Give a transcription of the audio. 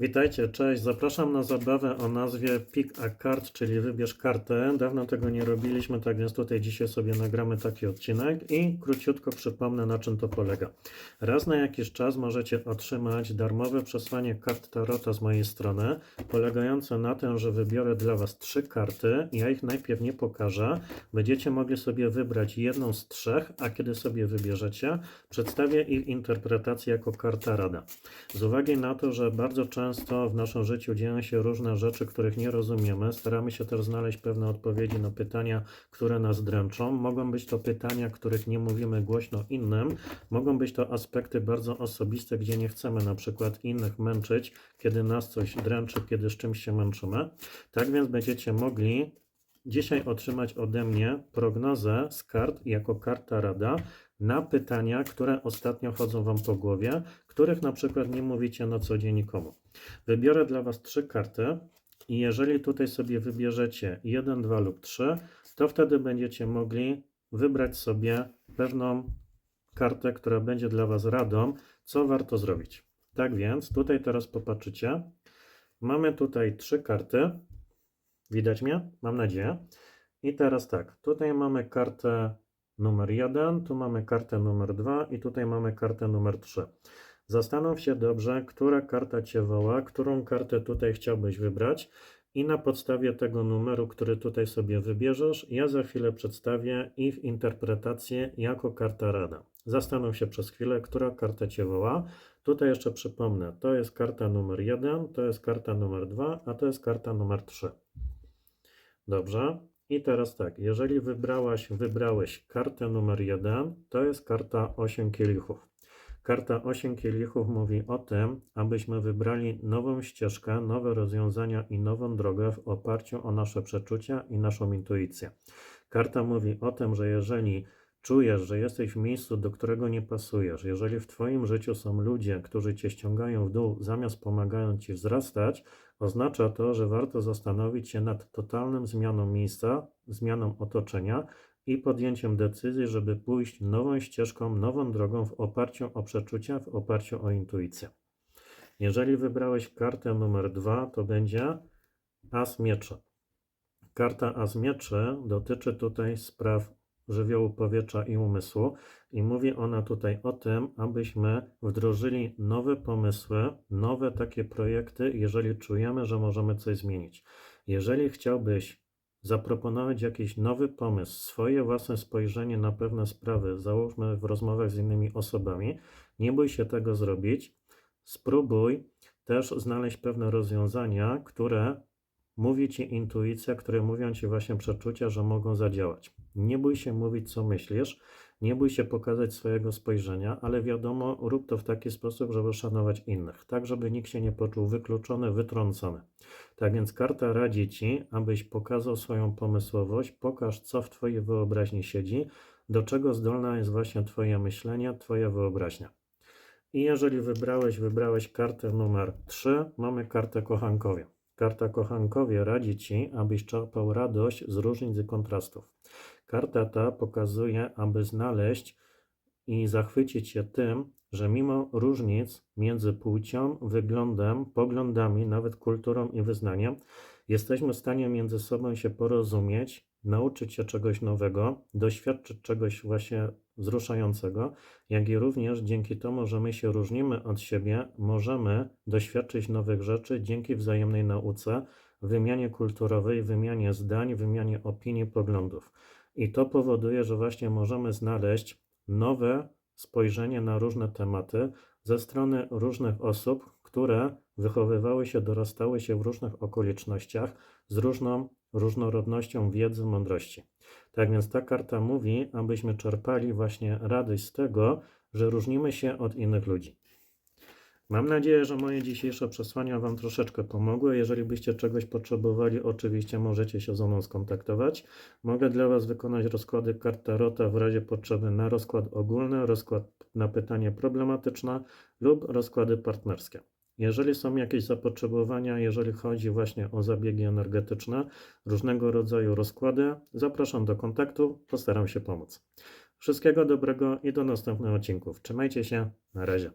Witajcie, cześć. Zapraszam na zabawę o nazwie Pick a Card, czyli wybierz kartę. Dawno tego nie robiliśmy, tak więc tutaj dzisiaj sobie nagramy taki odcinek i króciutko przypomnę na czym to polega. Raz na jakiś czas możecie otrzymać darmowe przesłanie kart Tarota z mojej strony, polegające na tym, że wybiorę dla Was trzy karty. Ja ich najpierw nie pokażę. Będziecie mogli sobie wybrać jedną z trzech, a kiedy sobie wybierzecie, przedstawię ich interpretację jako karta rada. Z uwagi na to, że bardzo często w naszym życiu dzieją się różne rzeczy, których nie rozumiemy, staramy się też znaleźć pewne odpowiedzi na pytania, które nas dręczą. Mogą być to pytania, których nie mówimy głośno innym, mogą być to aspekty bardzo osobiste, gdzie nie chcemy na przykład innych męczyć, kiedy nas coś dręczy, kiedy z czymś się męczymy. Tak więc będziecie mogli dzisiaj otrzymać ode mnie prognozę z kart jako karta rada na pytania, które ostatnio chodzą Wam po głowie, których na przykład nie mówicie na co dzień nikomu. Wybiorę dla Was trzy karty i jeżeli tutaj sobie wybierzecie 1, 2 lub 3, to wtedy będziecie mogli wybrać sobie pewną kartę, która będzie dla Was radą, co warto zrobić. Tak więc tutaj teraz popatrzycie. Mamy tutaj trzy karty. Widać mnie? Mam nadzieję. I teraz tak, tutaj mamy kartę numer 1, tu mamy kartę numer 2 i tutaj mamy kartę numer 3. Zastanów się dobrze, która karta Cię woła, którą kartę tutaj chciałbyś wybrać i na podstawie tego numeru, który tutaj sobie wybierzesz, ja za chwilę przedstawię ich interpretację jako karta rada. Zastanów się przez chwilę, która karta Cię woła. Tutaj jeszcze przypomnę, to jest karta numer 1, to jest karta numer 2, a to jest karta numer 3. Dobrze. I teraz tak, jeżeli wybrałaś, wybrałeś kartę numer 1, to jest karta 8 kielichów. Karta 8 kielichów mówi o tym, abyśmy wybrali nową ścieżkę, nowe rozwiązania i nową drogę w oparciu o nasze przeczucia i naszą intuicję. Karta mówi o tym, że jeżeli czujesz, że jesteś w miejscu, do którego nie pasujesz, jeżeli w Twoim życiu są ludzie, którzy Cię ściągają w dół, zamiast pomagają Ci wzrastać, oznacza to, że warto zastanowić się nad totalną zmianą miejsca, zmianą otoczenia i podjęciem decyzji, żeby pójść nową ścieżką, nową drogą w oparciu o przeczucia, w oparciu o intuicję. Jeżeli wybrałeś kartę numer dwa, to będzie As Mieczy. Karta As Mieczy dotyczy tutaj spraw żywiołu powietrza i umysłu i mówi ona tutaj o tym, abyśmy wdrożyli nowe pomysły, nowe takie projekty, jeżeli czujemy, że możemy coś zmienić. Jeżeli chciałbyś zaproponować jakiś nowy pomysł, swoje własne spojrzenie na pewne sprawy, załóżmy w rozmowach z innymi osobami, nie bój się tego zrobić. Spróbuj też znaleźć pewne rozwiązania, które mówi ci intuicja, które mówią ci właśnie przeczucia, że mogą zadziałać. Nie bój się mówić, co myślisz, nie bój się pokazać swojego spojrzenia, ale wiadomo, rób to w taki sposób, żeby szanować innych, tak żeby nikt się nie poczuł wykluczony, wytrącony. Tak więc karta radzi ci, abyś pokazał swoją pomysłowość, pokaż, co w twojej wyobraźni siedzi, do czego zdolna jest właśnie twoje myślenie, twoja wyobraźnia. I jeżeli wybrałeś, wybrałeś kartę numer 3, mamy kartę kochankowie. Karta kochankowie radzi ci, abyś czerpał radość z różnic i kontrastów. Karta ta pokazuje, aby znaleźć i zachwycić się tym, że mimo różnic między płcią, wyglądem, poglądami, nawet kulturą i wyznaniem, jesteśmy w stanie między sobą się porozumieć, nauczyć się czegoś nowego, doświadczyć czegoś właśnie wzruszającego, jak i również dzięki temu, że my się różnimy od siebie, możemy doświadczyć nowych rzeczy dzięki wzajemnej nauce, wymianie kulturowej, wymianie zdań, wymianie opinii, poglądów. I to powoduje, że właśnie możemy znaleźć nowe spojrzenie na różne tematy ze strony różnych osób, które wychowywały się, dorastały się w różnych okolicznościach z różną różnorodnością wiedzy, mądrości. Tak więc ta karta mówi, abyśmy czerpali właśnie radość z tego, że różnimy się od innych ludzi. Mam nadzieję, że moje dzisiejsze przesłania Wam troszeczkę pomogły. Jeżeli byście czegoś potrzebowali, oczywiście możecie się ze mną skontaktować. Mogę dla Was wykonać rozkłady kart Tarota w razie potrzeby na rozkład ogólny, rozkład na pytanie problematyczne lub rozkłady partnerskie. Jeżeli są jakieś zapotrzebowania, jeżeli chodzi właśnie o zabiegi energetyczne, różnego rodzaju rozkłady, zapraszam do kontaktu, postaram się pomóc. Wszystkiego dobrego i do następnych odcinków. Trzymajcie się, na razie.